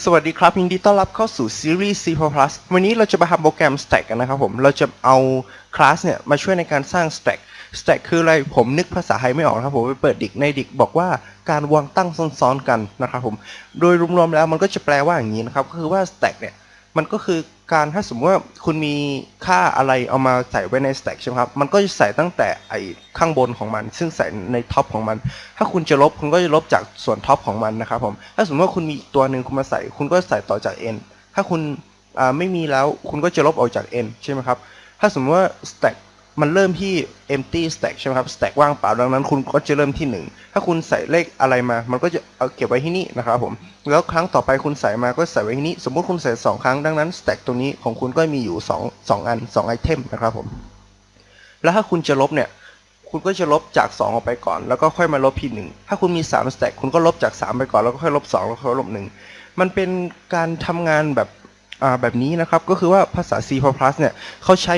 สวัสดีครับยินดีต้อนรับเข้าสู่ซีรีส์ C++. วันนี้เราจะมาทำโปรแกรม Stack กันนะครับผม เราจะเอาคลาสเนี่ยมาช่วยในการสร้าง Stack Stack คืออะไร ผมนึกภาษาไทยไม่ออกนะครับผมไปเปิดดิกในดิกบอกว่าการวางตั้งซ้อนๆกันนะครับผม โดยรวมๆแล้วมันก็จะแปลว่าอย่างนี้นะครับ ก็คือว่า Stack เนี่ย มันก็คือการถ้าสมมติว่าคุณมีค่าอะไรเอามาใส่ไว้ใน stack ใช่ไหมครับ มันก็จะใส่ตั้งแต่ไอ้ข้างบนของมัน ซึ่งใส่ในท็อปของมัน ถ้าคุณจะลบคุณก็จะลบจากส่วนท็อปของมันนะครับผม ถ้าสมมติว่าคุณมีอีกตัวหนึ่งคุณมาใส่ คุณก็ใส่ต่อจาก n ถ้าคุณไม่มีแล้วคุณก็จะลบออกจาก n ใช่ไหมครับ ถ้าสมมติว่า stack มันเริ่มที่ empty stack ใช่ไหมครับ stack ว่างเปล่าดังนั้นคุณก็จะเริ่มที่ 1 ถ้าคุณใส่เลขอะไรมา มันก็จะเอาเก็บไว้ที่นี่นะครับผม แล้วครั้งต่อไปคุณใส่มาก็ใส่ไว้ที่นี่ สมมุติคุณใส่ 2 ครั้งดังนั้น stack ตรงนี้ของคุณก็มีอยู่ 2 2 อัน2ไอเทมนะครับผม แล้วถ้าคุณจะลบเนี่ย คุณก็จะลบจาก 2 ออกไปก่อน แล้วก็ค่อยมาลบที่ 1 ถ้าคุณมี 3 stack คุณก็ลบจาก 3 ไปก่อนแล้วก็ค่อยลบ 2 แล้วค่อยลบ 1 มันเป็นการทำงานแบบอ่าแบบนี้นะครับ ก็คือว่าภาษา C++ เนี่ยเขาใช้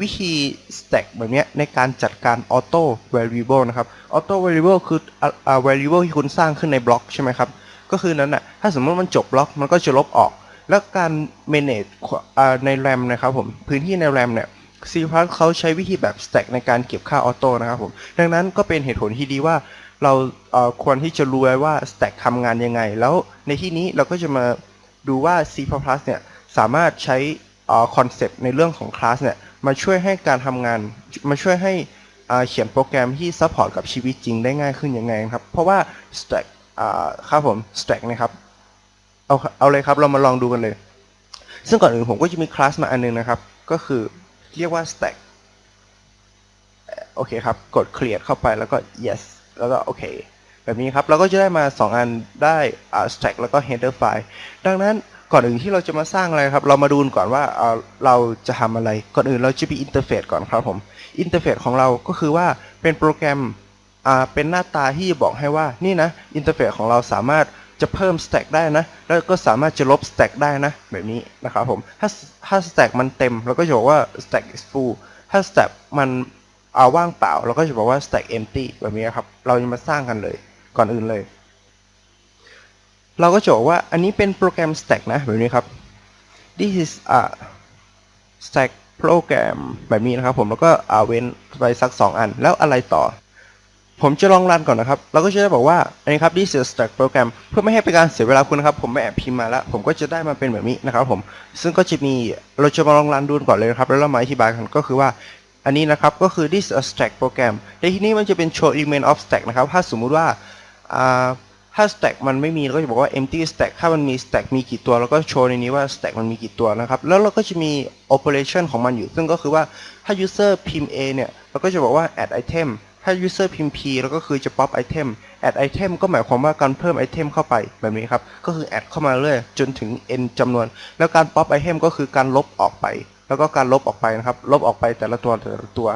วิธี stack แบบนี้ในการจัดการ auto variable นะครับ auto variable คืออ variable ที่คุณสร้างขึ้นในบล็อกใช่ไหมครับ ก็คือนั้นน่ะถ้าสมมติมันจบบล็อกมันก็จะลบออก แล้วการ manage ใน RAM นะครับผม พื้นที่ใน RAM เนี่ย C+ เขาใช้วิธีแบบ stack ในการเก็บค่าออโต้นะครับผม ดังนั้นก็เป็นเหตุผลที่ดีว่าเราเควรที่จะรู้ไว้ว่า stack ทำงานยังไง แล้วในที่นี้เราก็จะมาดูว่า C++ เนี่ยสามารถใช้คอนเซปต์ในเรื่องของคลาสเนี่ย มาช่วยให้การทำงาน มาช่วยให้เขียนโปรแกรมที่ซัพพอร์ตกับชีวิตจริงได้ง่ายขึ้นยังไงครับ เพราะว่า stack อ่าครับผม stack นะครับ เอาเอาเลยครับเรามาลองดูกันเลย ซึ่งก่อนอื่นผมก็จะมีคลาสมาอันนึงนะครับ ก็คือเรียกว่า stack โอเคครับ กด create เข้าไปแล้วก็ yes แล้วก็โอเค แบบนี้ครับ เราก็จะได้มา 2 อันได้ stack แล้วก็ header file ดังนั้น ก่อนอื่นที่เราจะมาสร้างอะไรครับ เรามาดูกันก่อนว่าเอ่อเราจะทำอะไร ก่อนอื่นเราจะมีอินเทอร์เฟซก่อนครับผม อินเทอร์เฟซของเราก็คือว่าเป็นโปรแกรมเป็นหน้าตาที่บอกให้ว่า นี่นะ อินเทอร์เฟซของเราสามารถจะเพิ่ม stack ได้นะ แล้วก็สามารถจะลบ stack ได้นะ แบบนี้นะครับผม ถ้าถ้า stack มันเต็มเราก็จะบอกว่า stack is full ถ้า stack มันเอาว่างเปล่า เราก็จะบอกว่า stack empty แบบนี้ครับ เราจะมาสร้างกันเลย ก่อนอื่นเลย เราก็จะบอกว่าอันนี้เป็นโปรแกรม stack นะแบบนี้ครับ this is a stack program แบบนี้นะครับผมแล้วก็อาเว้นไปสัก 2 อัน แล้วอะไรต่อ ผมจะลองรันก่อนนะครับ เราก็จะได้บอกว่าอันนี้ครับ this is stack program เพื่อไม่ให้เป็นการเสียเวลาคุณนะครับ ผมไม่แอบพิมพ์มาแล้ว ผมก็จะได้มาเป็นแบบนี้นะครับผมซึ่งก็จะมีเราจะมาลองรันดูก่อนเลยนะครับ แล้วเรามาอธิบายกันก็คือว่าอันนี้นะครับก็คือ this is a stack program ในที่นี้มันจะเป็น show element of stack นะครับ ถ้าสมมุติว่า ถ้า stack มันไม่มีเราก็จะบอกว่า empty stack ถ้ามันมี stack มีกี่ตัวเราก็โชว์ในนี้ว่า stack มันมีกี่ตัวนะครับ แล้วเราก็จะมี operation ของมันอยู่ ซึ่งก็คือว่าถ้า user พิมพ์ a เนี่ยเราก็จะบอกว่า add item ถ้า user พิมพ์ p แล้วก็คือจะ pop item add item ก็หมายความว่าการเพิ่ม item เข้าไปแบบนี้ครับ ก็คือ add เข้ามาเรื่อยจนถึง n จำนวน แล้วการ pop item ก็คือการลบออกไป แล้วก็การลบออกไปนะครับ ลบออกไปแต่ละตัวแต่ละตัว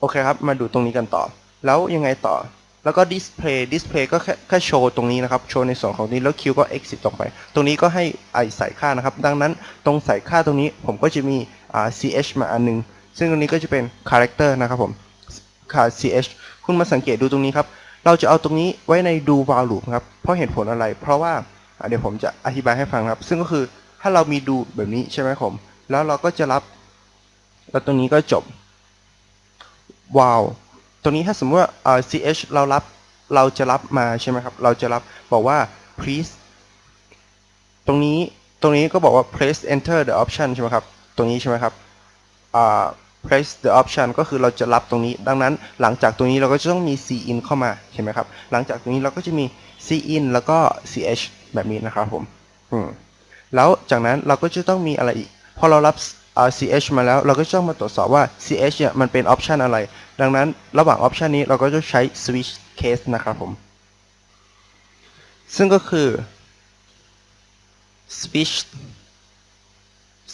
โอเคครับ มาดูตรงนี้กันต่อ แล้วยังไงต่อ แล้วก็ display display ก็แค่แค่โชว์ตรงนี้นะครับ โชว์ในส่วนของนี้แล้ว Q ก็ exit ตรงไป ตรงนี้ก็ให้ไอใส่ค่านะครับ ดังนั้นตรงใส่ค่าตรงนี้ผมก็จะมีอ่า ch มาอันหนึง ซึ่งตรงนี้ก็จะเป็น character นะครับผมค่า ch คุณมาสังเกตดูตรงนี้ครับ เราจะเอาตรงนี้ไว้ใน do while loop ครับ เพราะเหตุผลอะไร เพราะว่าเดี๋ยวผมจะอธิบายให้ฟังครับ ซึ่งก็คือถ้าเรามี do แบบนี้ใช่ไหมผม แล้วเราก็จะรับ แล้วตรงนี้ก็จบว้ ตรงนี้ถ้าสมมติว่า ch เรารับเราจะรับมาใช่ไหมครับ เราจะรับบอกว่า please ตรงนี้ตรงนี้ก็บอกว่า please enter the option ใช่ไหมครับ ตรงนี้ใช่ไหมครับ press the option ก็คือเราจะรับตรงนี้ ดังนั้นหลังจากตรงนี้เราก็จะต้องมี cin เข้ามาเห็นไหมครับ หลังจากตรงนี้เราก็จะมี cin แล้วก็ ch แบบนี้นะครับผม แล้วจากนั้นเราก็จะต้องมีอะไรอีก พอเรารับ อ่า ch มาแล้ว เราก็ต้องมาตรวจสอบว่า ch เนี่ยมันเป็น option อะไร ดังนั้นระหว่าง option นี้เราก็จะใช้ switch case นะครับผม ซึ่งก็คือ switch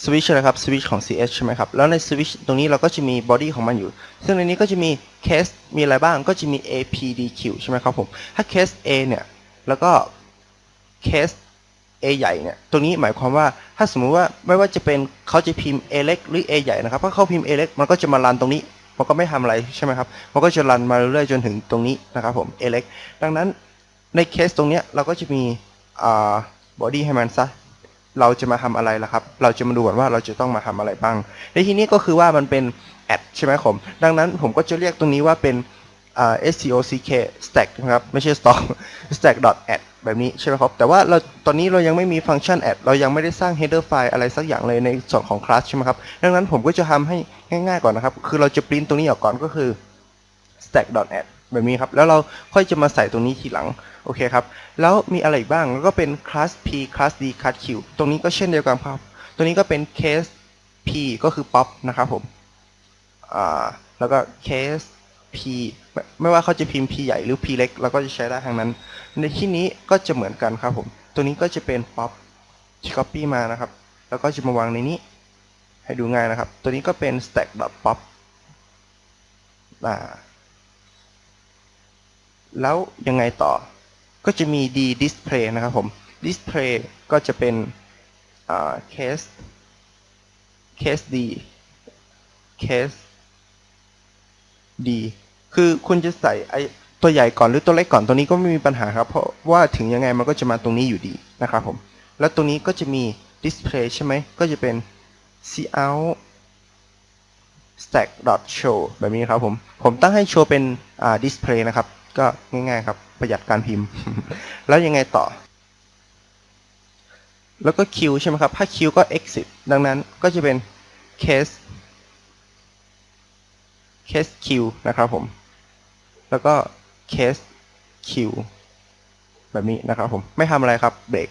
switch นะครับ switch ของ ch ใช่ไหมครับ แล้วใน switch ตรงนี้เราก็จะมี body ของมันอยู่ ซึ่งในนี้ก็จะมี case มีอะไรบ้าง ก็จะมี a p d q ใช่ไหมครับผม ถ้า case a เนี่ย แล้วก็ case A ใหญ่เนี่ยตรงนี้หมายความว่าถ้าสมมุติว่าไม่ว่าจะเป็นเขาจะพิมพ์ A เล็กหรือ A ใหญ่นะครับถ้าเขาพิมพ์ A เล็กมันก็จะมารันตรงนี้ มันก็ไม่ทำอะไรใช่ไหมครับ มันก็จะรันมาเรื่อยๆจนถึงตรงนี้นะครับผม A เล็กดังนั้นในเคสตรงเนี้ยเราก็จะมีอ่า body ให้มันซะเราจะมาทำอะไรล่ะครับ เราจะมาดูก่อนว่าเราจะต้องมาทำอะไรบ้าง ในที่นี้ก็คือว่ามันเป็น add ใช่ไหมผม ดังนั้นผมก็จะเรียกตรงนี้ว่าเป็น stock stack นะครับไม่ใช่ stock stack add แบบนี้ใช่ไหมครับ แต่ว่าเราตอนนี้เรายังไม่มีฟังก์ชัน add เรายังไม่ได้สร้าง header file อะไรสักอย่างเลยในส่วนของ class ใช่ไหมครับ ดังนั้นผมก็จะทำให้ง่ายๆก่อนนะครับ คือเราจะ print ตรงนี้ออกก่อนก็คือ stack add แบบนี้ครับ แล้วเราค่อยจะมาใส่ตรงนี้ทีหลัง โอเคครับ แล้วมีอะไรอีกบ้างแล้วก็เป็น class p class d class q ตรงนี้ก็เช่นเดียวกันครับ ตัวนี้ก็เป็น case p ก็คือ pop นะครับผม แล้วก็ case p ไม่ว่าเขาจะพิมพ์ p ใหญ่หรือ p เล็กเราก็จะใช้ได้ทั้งนั้น ในที่นี้ก็จะเหมือนกันครับผม ตัวนี้ก็จะเป็น pop copy มานะครับ แล้วก็จะมาวางในนี้ ให้ดูง่ายนะครับ ตัวนี้ก็เป็น stack pop แล้วยังไงต่อ ก็จะมี d display นะครับผม display ก็จะเป็น case case d case d คือคุณจะใส่ไอตัวใหญ่ก่อนหรือตัวเล็กก่อนตัวนี้ก็ไม่มีปัญหาครับ เพราะว่าถึงยังไงมันก็จะมาตรงนี้อยู่ดีนะครับผม แล้วตัวนี้ก็จะมี display ใช่ไหม ก็จะเป็น cout stack dot show แบบนี้ครับผม ผมตั้งให้โชว์เป็นอ่า display นะครับ ก็ง่ายๆครับ ประหยัดการพิมพ์ แล้วยังไงต่อ แล้วก็ Q ใช่ไหมครับ ถ้า Q ก็ exit ดังนั้นก็จะเป็น case case Q นะครับผม แล้วก็ case Q แบบนี้นะครับผมไม่ทำอะไรครับเบรก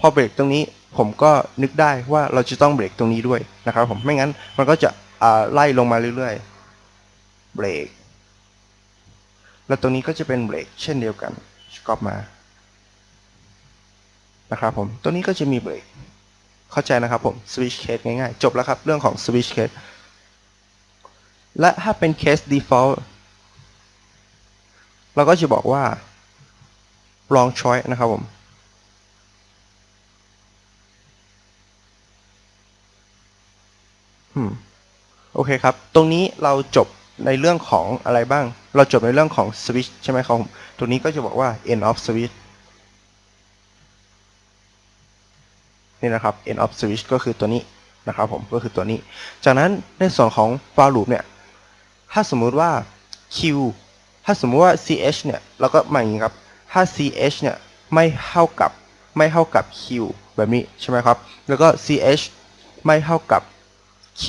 พอเบรกตรงนี้ผมก็นึกได้ว่าเราจะต้องเบรกตรงนี้ด้วยนะครับผมไม่งั้นมันก็จะไล่ลงมาเรื่อยๆเบรกแล้วตรงนี้ก็จะเป็นเบรกเช่นเดียวกันก๊อปมานะครับผมตัวนี้ก็จะมีเบรกเข้าใจนะครับผม switch case ง่ายๆ จบแล้วครับ เรื่องของ switch case และถ้าเป็น case default เราก็จะบอกว่า wrong choice นะครับผมโอเคครับ ตรงนี้เราจบในเรื่องของอะไรบ้าง เราจบในเรื่องของ switch ใช่ไหมครับผมตัวนี้ก็จะบอกว่า end of switch นี่นะครับ end of switch ก็คือตัวนี้นะครับผม ก็คือตัวนี้ จากนั้นในส่วนของ while loop เนี่ย ถ้าสมมุติว่า q ถ้าสมมุติว่า ch เนี่ยเราก็มาอย่างนี้ครับ ถ้า ch เนี่ยไม่เท่ากับไม่เท่ากับ q แบบนี้ใช่ไหมครับ แล้วก็ ch ไม่เท่ากับ q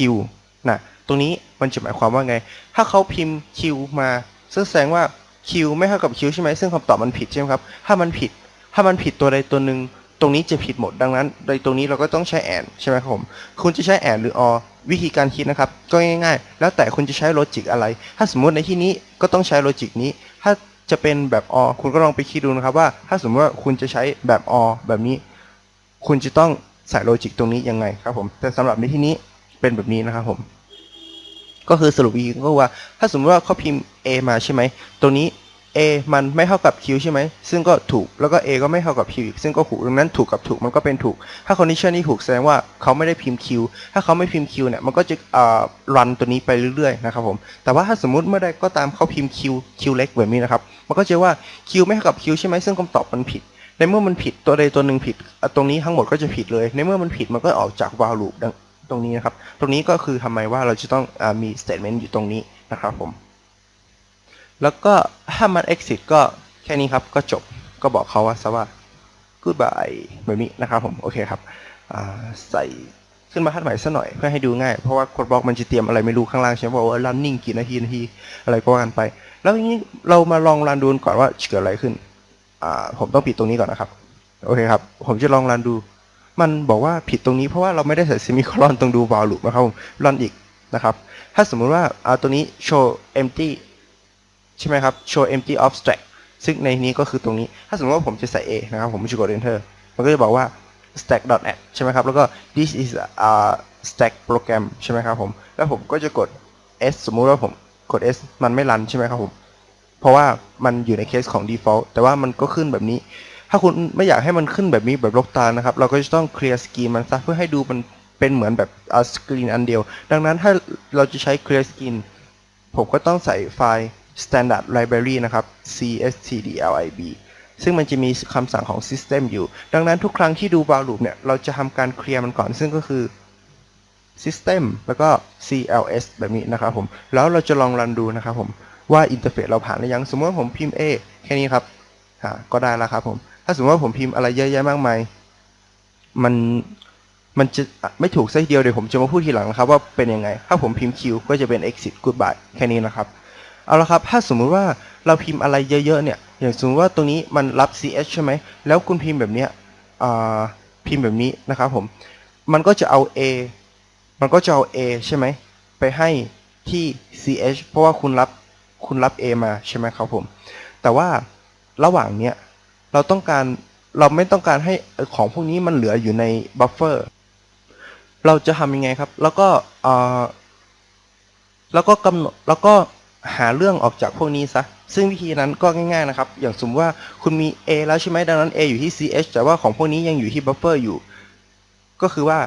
นะตรงนี้มันจะหมายความว่าไง ถ้าเขาพิมพ์ q มาซึ่งแสดงว่า q ไม่เท่ากับ q ใช่ไหมซึ่งคำตอบมันผิดใช่ไหมครับ ถ้ามันผิด ถ้ามันผิดตัวใดตัวหนึ่งตรงนี้จะผิดหมดดังนั้น โดยตรงนี้เราก็ต้องใช้ and ใช่ไหมครับผม คุณจะใช้ and หรือ or วิธีการคิดนะครับ ก็ง่ายๆ แล้วแต่คุณจะใช้โลจิกอะไร ถ้าสมมุติในที่นี้ก็ต้องใช้โลจิกนี้ ถ้าจะเป็นแบบ or คุณก็ลองไปคิดดูนะครับว่า ถ้าสมมติว่าคุณจะใช้แบบ or แบบนี้ คุณจะต้องใส่โลจิกตรงนี้ยังไงครับผม แต่สำหรับในที่นี้เป็นแบบนี้นะครับผม ก็คือสรุปอีกก็ว่า ถ้าสมมติว่าเขาพิมพ์ a มาใช่ไหมตรงนี้ a มันไม่เท่ากับ q ใช่ไหม ซึ่งก็ถูก แล้วก็ a ก็ไม่เท่ากับ q อีก ซึ่งก็ถูก ดังนั้นถูกกับถูกมันก็เป็นถูก ถ้า condition นี้ถูกแสดงว่าเขาไม่ได้พิมพ์ q ถ้าเขาไม่พิมพ์ q เนี่ย มันก็จะอ่า run ตัวนี้ไปเรื่อยๆ นะครับผม แต่ว่าถ้าสมมุติเมื่อใดก็ตามเขาพิมพ์ q q เล็กแบบนี้นะครับ มันก็จะว่า q ไม่เท่ากับ q ใช่ไหม ซึ่งคำตอบมันผิด ในเมื่อมันผิดตัวใดตัวหนึ่งผิด ตรงนี้ทั้งหมดก็จะผิดเลย ในเมื่อมันผิดมันก็ออกจาก while loop ดังตรงนี้นะครับ ตรงนี้ก็คือทำไมว่าเราจะต้องอามี statement อยู่ตรงนี้นะครับผม แล้วก็ถ้ามัน exit ก็แค่นี้ครับก็จบก็บอกเขาว่าซะว่า goodbye แบบนี้นะครับผม โอเคครับใส่ขึ้นมาทัดใหม่สักหน่อยเพื่อให้ดูง่าย เพราะว่าโค้ดบล็อกมันจะเตรียมอะไรไม่รู้ข้างล่างใช่ไหมบอกว่า running กี่นาทีนาทีอะไรก็ว่ากันไป แล้วทีนี้เรามาลองรันดูก่อนว่าเกิดอะไรขึ้นผมต้องปิดตรงนี้ก่อนนะครับ โอเคครับ ผมจะลองรันดู มันบอกว่าผิดตรงนี้เพราะว่าเราไม่ได้ใส่ซิมิคอลอนตรงดู while นะครับผมรันอีกนะครับ ถ้าสมมุติว่าเอาตัวนี้ show empty ใช่ไหมครับ show empty of stack ซึ่งในนี้ก็คือตรงนี้ ถ้าสมมติว่าผมจะใส่ a นะครับ ผมจะกด enter มันก็จะบอกว่า stack dot add ใช่ไหมครับ แล้วก็ this is a stack program ใช่ไหมครับผม แล้วผมก็จะกด s สมมุติว่าผมกด s มันไม่รันใช่ไหมครับผม เพราะว่ามันอยู่ในเคสของ default แต่ว่ามันก็ขึ้นแบบนี้ ถ้าคุณไม่อยากให้มันขึ้นแบบนี้แบบลกตานะครับ เราก็จะต้องเคลียร์สกรีนมันซะเพื่อให้ดูมันเป็นเหมือนแบบอ่าสกรีนอันเดียว ดังนั้นถ้าเราจะใช้เคลียร์สกรีนผมก็ต้องใส่ไฟล์ standard library นะครับ cstdlib ซึ่งมันจะมีคำสั่งของ system อยู่ ดังนั้นทุกครั้งที่ดู while loop เนี่ย เราจะทำการเคลียร์มันก่อน ซึ่งก็คือ system แล้วก็ cls แบบนี้นะครับผม แล้วเราจะลองรันดูนะครับผม ว่าอินเทอร์เฟซเราผ่านหรือยัง สมมติว่าผมพิมพ์ a แค่นี้ครับก็ได้แล้วครับผม ถ้าสมมติว่าผมพิมพ์อะไรเยอะแยะมากมาย มัน มันจะไม่ถูกซะทีเดียวเดี๋ยวผมจะมาพูดทีหลังนะครับว่าเป็นยังไง ถ้าผมพิมพ์ q ก็จะเป็น exit goodbye แค่นี้นะครับ เอาละครับ ถ้าสมมุติว่าเราพิมพ์อะไรเยอะๆเนี่ยอย่างสมมติว่าตรงนี้มันรับ ch ใช่ไหมแล้วคุณพิมพ์แบบเนี้ยพิมพ์แบบนี้นะครับผมมันก็จะเอา a มันก็จะเอา a ใช่ไหมไปให้ที่ ch เพราะว่าคุณรับคุณรับ a มาใช่ไหมครับผมแต่ว่าระหว่างเนี้ยเราต้องการเราไม่ต้องการให้ของพวกนี้มันเหลืออยู่ในบัฟเฟอร์เราจะทำยังไงครับ แล้วก็แล้วก็กำหนดแล้วก็ หาเรื่องออกจากพวกนี้ซะ ซึ่งวิธีนั้นก็ง่ายๆนะครับ อย่างสมมติว่าคุณมี a แล้วใช่ไหมดังนั้น a อยู่ที่ ch แต่ว่าของพวกนี้ยังอยู่ที่บัฟเฟอร์อยู่ ก็คือว่า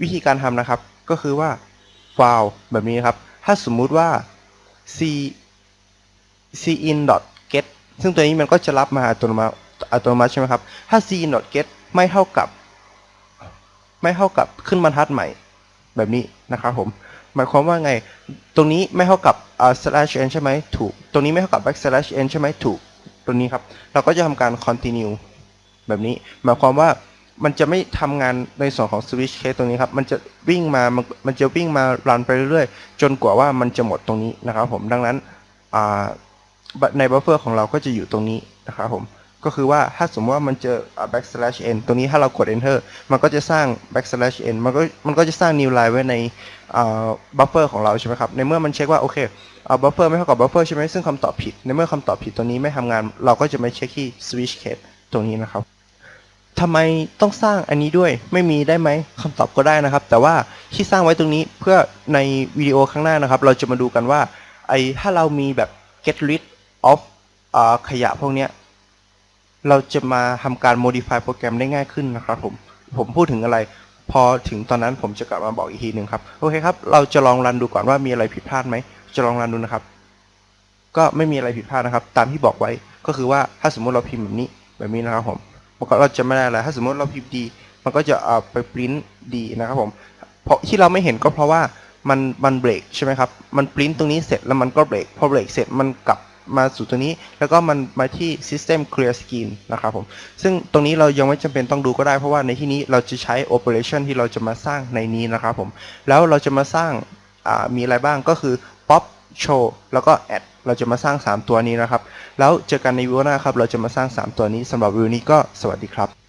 วิธีการทำนะครับ ก็คือว่า file แบบนี้ครับ ถ้าสมมุติว่า c cin get ซึ่งตัวนี้มันก็จะรับมาอัตโนมัติอัตโนมัติใช่ไหมครับ ถ้า cin get ไม่เท่ากับ ไม่เท่ากับขึ้นบรรทัดใหม่แบบนี้นะครับผม หมายความว่าไง ตรงนี้ไม่เท่ากับอ่า slash n ใช่ไหมถูก ตรงนี้ไม่เท่ากับ back slash n ใช่ไหมถูกตัวนี้ครับ เราก็จะทำการ continue แบบนี้ หมายความว่ามันจะไม่ทำงานในส่วนของ switch case ตรงนี้ครับ มันจะวิ่งมา มันจะวิ่งมารันไปเรื่อยๆ จนกว่าว่ามันจะหมดตรงนี้นะครับผม ดังนั้นในบัฟเฟอร์ของเราก็จะอยู่ตรงนี้นะครับผม ก็คือว่าถ้าสมมติว่ามันเจอ backslash n ตรงนี้ถ้าเรากด enter มันก็จะสร้าง backslash n มันก็มันก็จะสร้าง new line ไว้ในบัฟเฟอร์ของเราใช่ไหมครับ ในเมื่อมันเช็คว่าโอเคบัฟเฟอร์ไม่เท่ากับบัฟเฟอร์ใช่ไหมซึ่งคำตอบผิด ในเมื่อคำตอบผิดตัวนี้ไม่ทำงาน เราก็จะไม่เช็คที่ switch case ตรงนี้นะครับทำไมต้องสร้างอันนี้ด้วยไม่มีได้ไหมคำตอบก็ได้นะครับ แต่ว่าที่สร้างไว้ตรงนี้เพื่อในวิดีโอข้างหน้านะครับ เราจะมาดูกันว่าไอถ้าเรามีแบบ get rid of ขยะพวกเนี้ย เราจะมาทำการ modify โปรแกรมได้ง่ายขึ้นนะครับผม ผมพูดถึงอะไร พอถึงตอนนั้นผมจะกลับมาบอกอีกทีหนึ่งครับ โอเคครับ เราจะลองรันดูก่อนว่ามีอะไรผิดพลาดไหม จะลองรันดูนะครับ ก็ไม่มีอะไรผิดพลาดนะครับ ตามที่บอกไว้ ก็คือว่าถ้าสมมติเราพิมพ์แบบนี้ แบบนี้นะครับผมมันก็เราจะไม่ได้อะไร ถ้าสมมติเราพิมพ์ดี มันก็จะเอาไปปริ้นดีนะครับผม เพราะที่เราไม่เห็นก็เพราะว่ามันมันเบรกใช่ไหมครับ มันปริ้นตรงนี้เสร็จแล้วมันก็เบรก พอเบรกเสร็จมันกลับ มาสู่ตัวนี้ แล้วก็มันมาที่ system clear screen นะครับผม ซึ่งตรงนี้เรายังไม่จำเป็นต้องดูก็ได้เพราะว่าในที่นี้เราจะใช้ operation ที่เราจะมาสร้างในนี้นะครับผม แล้วเราจะมาสร้างมีอะไรบ้างก็คือ pop show แล้วก็ add เราจะมาสร้าง 3 ตัวนี้นะครับ แล้วเจอกันในวิดีโอหน้าครับ เราจะมาสร้าง 3 ตัวนี้สำหรับวิดีโอนี้ก็สวัสดีครับ